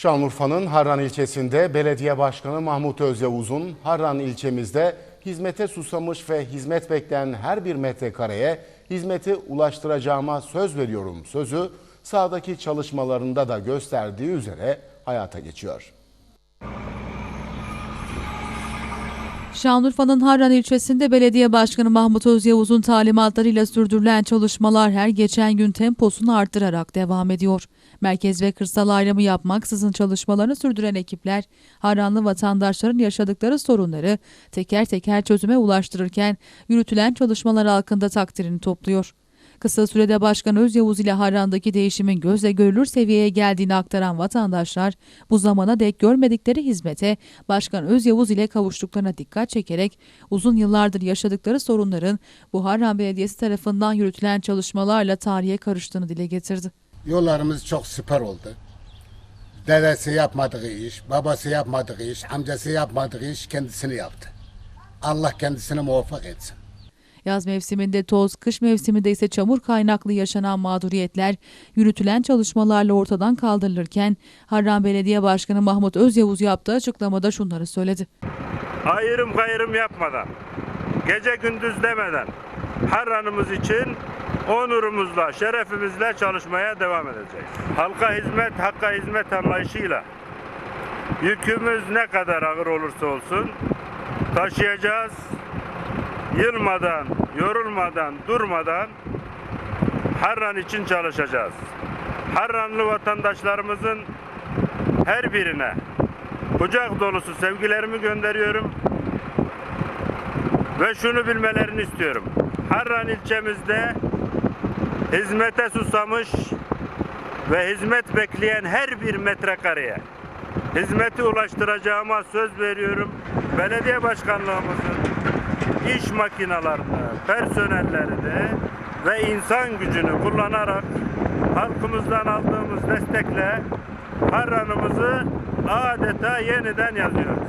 Şanlıurfa'nın Harran ilçesinde belediye başkanı Mahmut Özyavuz'un Harran ilçemizde hizmete susamış ve hizmet bekleyen her bir metrekareye hizmeti ulaştıracağıma söz veriyorum sözü sahadaki çalışmalarında da gösterdiği üzere hayata geçiyor. Şanlıurfa'nın Harran ilçesinde belediye başkanı Mahmut Özyavuz'un talimatlarıyla sürdürülen çalışmalar her geçen gün temposunu arttırarak devam ediyor. Merkez ve kırsal ayrımı yapmaksızın çalışmalarını sürdüren ekipler, Harranlı vatandaşların yaşadıkları sorunları teker teker çözüme ulaştırırken yürütülen çalışmalar hakkında takdirini topluyor. Kısa sürede Başkan Özyavuz ile Harran'daki değişimin gözle görülür seviyeye geldiğini aktaran vatandaşlar bu zamana dek görmedikleri hizmete Başkan Özyavuz ile kavuştuklarına dikkat çekerek uzun yıllardır yaşadıkları sorunların bu Harran Belediyesi tarafından yürütülen çalışmalarla tarihe karıştığını dile getirdi. Yollarımız çok süper oldu. Dedesi yapmadığı iş, babası yapmadığı iş, amcası yapmadığı iş kendisini yaptı. Allah kendisine muvaffak etsin. Yaz mevsiminde toz, kış mevsiminde ise çamur kaynaklı yaşanan mağduriyetler yürütülen çalışmalarla ortadan kaldırılırken Harran Belediye Başkanı Mahmut Özyavuz yaptığı açıklamada şunları söyledi. ayrım gayrım yapmadan, gece gündüz demeden Harran'ımız için onurumuzla, şerefimizle çalışmaya devam edeceğiz. Halka hizmet, hakka hizmet anlayışıyla yükümüz ne kadar ağır olursa olsun taşıyacağız. Yılmadan, yorulmadan, durmadan Harran için çalışacağız. Harranlı vatandaşlarımızın her birine kucak dolusu sevgilerimi gönderiyorum. Ve şunu bilmelerini istiyorum. Harran ilçemizde hizmete susamış ve hizmet bekleyen her bir metrekareye hizmeti ulaştıracağıma söz veriyorum. Belediye başkanlığımızın iş makinalarını, personellerini ve insan gücünü kullanarak halkımızdan aldığımız destekle Harran'ımızı adeta yeniden yazıyoruz.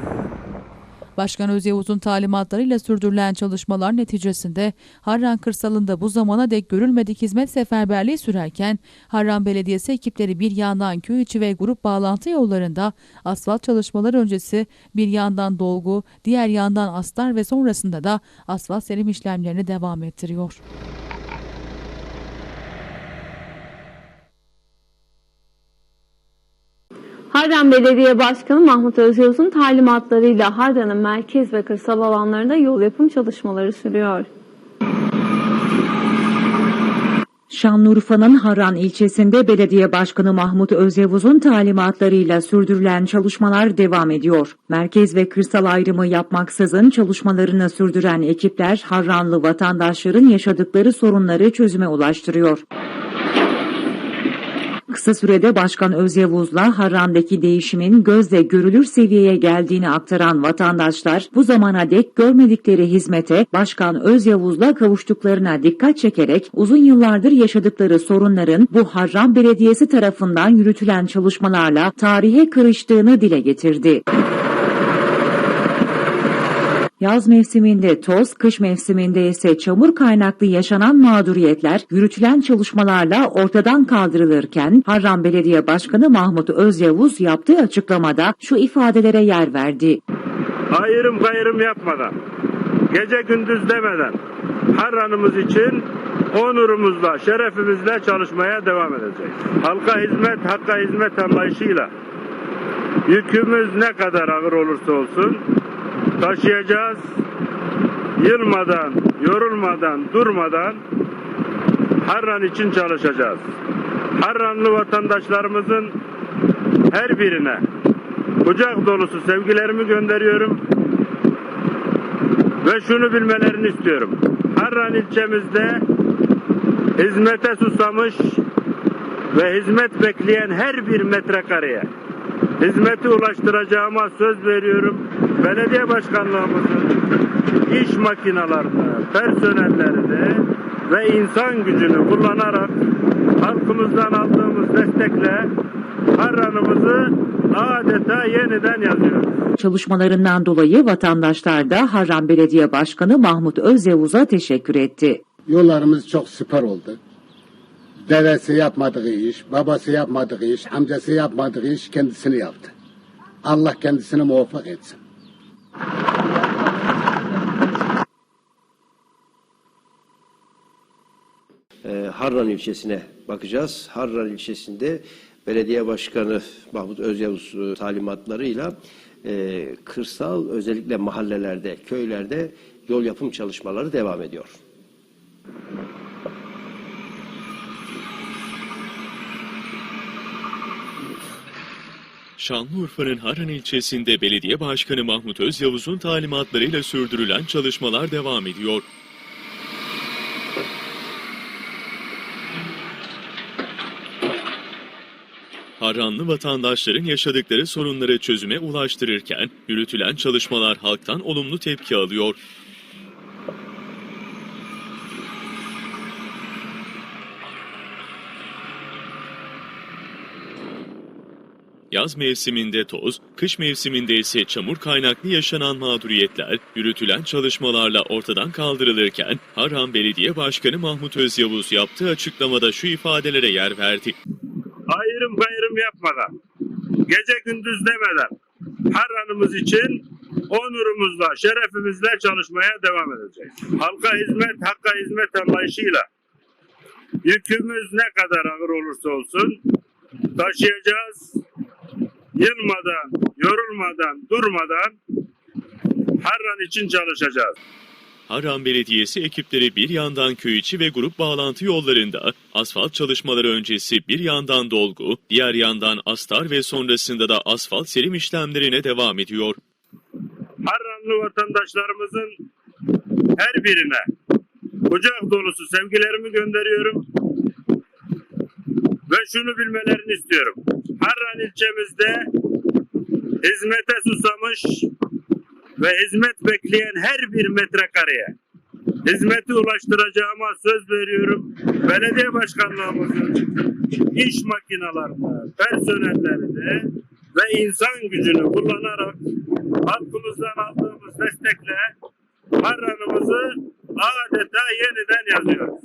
Başkan Özyavuz'un talimatlarıyla sürdürülen çalışmalar neticesinde Harran kırsalında bu zamana dek görülmedik hizmet seferberliği sürerken Harran Belediyesi ekipleri bir yandan köy içi ve grup bağlantı yollarında asfalt çalışmaları öncesi bir yandan dolgu, diğer yandan astar ve sonrasında da asfalt serim işlemlerini devam ettiriyor. Harran Belediye Başkanı Mahmut Özyavuz'un talimatlarıyla Harran'ın merkez ve kırsal alanlarında yol yapım çalışmaları sürüyor. Şanlıurfa'nın Harran ilçesinde belediye başkanı Mahmut Özyavuz'un talimatlarıyla sürdürülen çalışmalar devam ediyor. Merkez ve kırsal ayrımı yapmaksızın çalışmalarını sürdüren ekipler Harranlı vatandaşların yaşadıkları sorunları çözüme ulaştırıyor. Kısa sürede Başkan Özyavuz'la Harran'daki değişimin gözle görülür seviyeye geldiğini aktaran vatandaşlar bu zamana dek görmedikleri hizmete Başkan Özyavuz'la kavuştuklarına dikkat çekerek uzun yıllardır yaşadıkları sorunların bu Harran Belediyesi tarafından yürütülen çalışmalarla tarihe karıştığını dile getirdi. Yaz mevsiminde toz, kış mevsiminde ise çamur kaynaklı yaşanan mağduriyetler yürütülen çalışmalarla ortadan kaldırılırken Harran Belediye Başkanı Mahmut Özyavuz yaptığı açıklamada şu ifadelere yer verdi. ayrım gayrım yapmadan, gece gündüz demeden Harran'ımız için onurumuzla, şerefimizle çalışmaya devam edeceğiz. Halka hizmet, hakka hizmet anlayışıyla yükümüz ne kadar ağır olursa olsun taşıyacağız. Yılmadan, yorulmadan, durmadan Harran için çalışacağız. Harranlı vatandaşlarımızın her birine kucak dolusu sevgilerimi gönderiyorum. Ve şunu bilmelerini istiyorum. Harran ilçemizde hizmete susamış ve hizmet bekleyen her bir metrekareye hizmeti ulaştıracağıma söz veriyorum. Belediye başkanlığımızın iş makinalarını, personellerini ve insan gücünü kullanarak halkımızdan aldığımız destekle Harran'ımızı adeta yeniden yazıyoruz. Çalışmalarından dolayı vatandaşlar da Harran Belediye Başkanı Mahmut Özyavuz'a teşekkür etti. Yollarımız çok süper oldu. Dedesi yapmadığı iş, babası yapmadığı iş, amcası yapmadığı iş kendisini yaptı. Allah kendisini muvaffak etsin. Ee, Harran ilçesine bakacağız. Harran ilçesinde belediye başkanı Mahmut Özyavuz e, talimatlarıyla e, kırsal özellikle mahallelerde, köylerde yol yapım çalışmaları devam ediyor. Şanlıurfa'nın Harran ilçesinde belediye başkanı Mahmut Özyavuz'un talimatlarıyla sürdürülen çalışmalar devam ediyor. Harranlı vatandaşların yaşadıkları sorunları çözüme ulaştırırken yürütülen çalışmalar halktan olumlu tepki alıyor. Yaz mevsiminde toz, kış mevsiminde ise çamur kaynaklı yaşanan mağduriyetler yürütülen çalışmalarla ortadan kaldırılırken Harran Belediye Başkanı Mahmut Özyavuz yaptığı açıklamada şu ifadelere yer verdi. ayrım gayrım yapmadan, gece gündüz demeden Harran'ımız için onurumuzla, şerefimizle çalışmaya devam edeceğiz. Halka hizmet, hakka hizmet anlayışıyla yükümüz ne kadar ağır olursa olsun taşıyacağız. Yılmadan, yorulmadan, durmadan Harran için çalışacağız. Harran Belediyesi ekipleri bir yandan köy içi ve grup bağlantı yollarında, asfalt çalışmaları öncesi bir yandan dolgu, diğer yandan astar ve sonrasında da asfalt serim işlemlerine devam ediyor. Harranlı vatandaşlarımızın her birine kucak dolusu sevgilerimi gönderiyorum. Ve şunu bilmelerini istiyorum. Harran ilçemizde hizmete susamış ve hizmet bekleyen her bir metrekareye hizmeti ulaştıracağıma söz veriyorum. Belediye başkanlığımızın iş makinalarını, personellerini ve insan gücünü kullanarak halkımızdan aldığımız destekle Harran'ımızı adeta yeniden yazıyoruz.